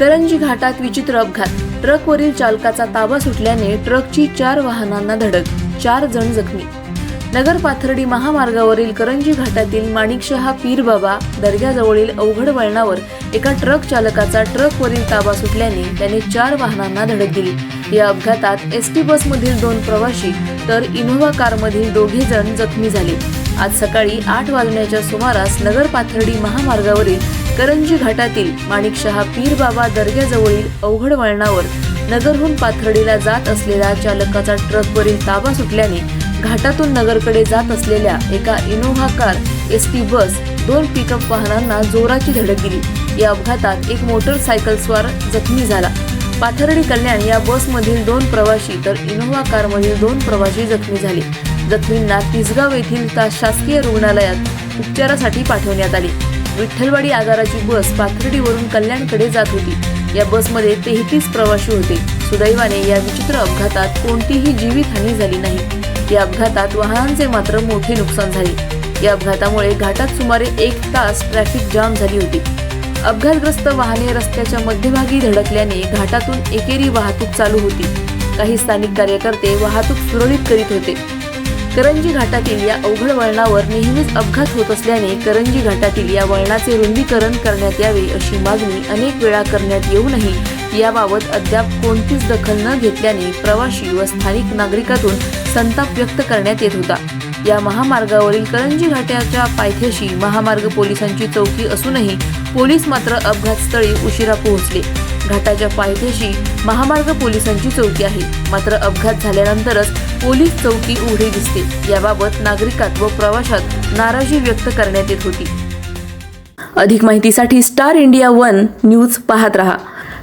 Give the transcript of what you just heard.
करंजी घाटात विचित्र अपघात. ट्रकवरील चालकाचा ताबा सुटल्याने ट्रकची चार वाहनांना धडक चार जण जखमी नगर पाथर्डी महामार्गावरील करंजी घाटातील माणिकशहा पीरबाबा दर्ग्याजवळील अवघड वळणावर एका ट्रक चालकाचा ट्रकवरील ताबा सुटल्याने त्याने चार वाहनांना धडक दिली. या अपघातात एस टी बसमधील दोन प्रवाशी तर इनोव्हा कारमधील दोघे जण जखमी झाले. आज सकाळी आठ वाजण्याच्या सुमारास नगर पाथर्डी महामार्गावरील करंजी घाटातील माणिकशहा पीरबाबा दर्ग्याजवळील अवघड वळणावर नगरहून पाथर्डीला जात असलेला चालकाचा ट्रकवरील ताबा सुटल्याने घाटातून नगरकडे जात असलेल्या एका Innova car S T bus दोन पिकअप वाहनांना जोराची धडक दिली. या अपघातात एक मोटरसायकल स्वार जखमी झाला. पाथर्डी कल्याण या बसमधील दोन प्रवाशी तर इनोव्हा कारमधील दोन प्रवासी जखमी झाले. जखमींना तिसगाव येथील शासकीय रुग्णालयात उपचारासाठी पाठवण्यात आले. विठ्ठलवाडी आगाराची बस पाथर्डीवरून कल्याणकडे जात होती. या बसमध्ये तेहतीस प्रवासी होते. सुदैवाने या विचित्र अपघातात कोणतीही जीवितहानी झाली नाही. या अपघातात वाहनांचे मात्र मोठे नुकसान झाले. या अपघातामुळे घाटात सुमारे एक तास ट्रॅफिक जाम झाली होती. अपघातग्रस्त वाहने रस्त्याच्या मध्यभागी धडकल्याने घाटातून एकेरी वाहतूक चालू होती. काही स्थानिक कार्यकर्ते वाहतूक सुरळीत करीत होते. करंजी घाटातील या अवघड वळणावर नेहमीच अपघात होत असल्याने करंजी घाटातील या वळणाचे रुंदीकरण करण्यात यावे अशी मागणी अनेक वेळा करण्यात येऊनही याबाबत अद्याप कोणतीच दखल न घेतल्याने प्रवाशी व स्थानिक नागरिकातून संताप व्यक्त करण्यात येत होता. या महामार्गावरील करंजी घाटाच्या पायथ्याशी महामार्ग पोलिसांची चौकी असूनही पोलीस मात्र अपघातस्थळी उशिरा पोहोचले. घाटाच्या पायथ्याशी महामार्ग पोलिसांची चौकी आहे. मात्र अपघात झाल्यानंतरच पोलीस चौकी उघडी दिसते. याबाबत नागरिकात व प्रवाशात नाराजी व्यक्त करण्यात येत होती. अधिक माहितीसाठी स्टार इंडिया वन न्यूज पाहत रहा.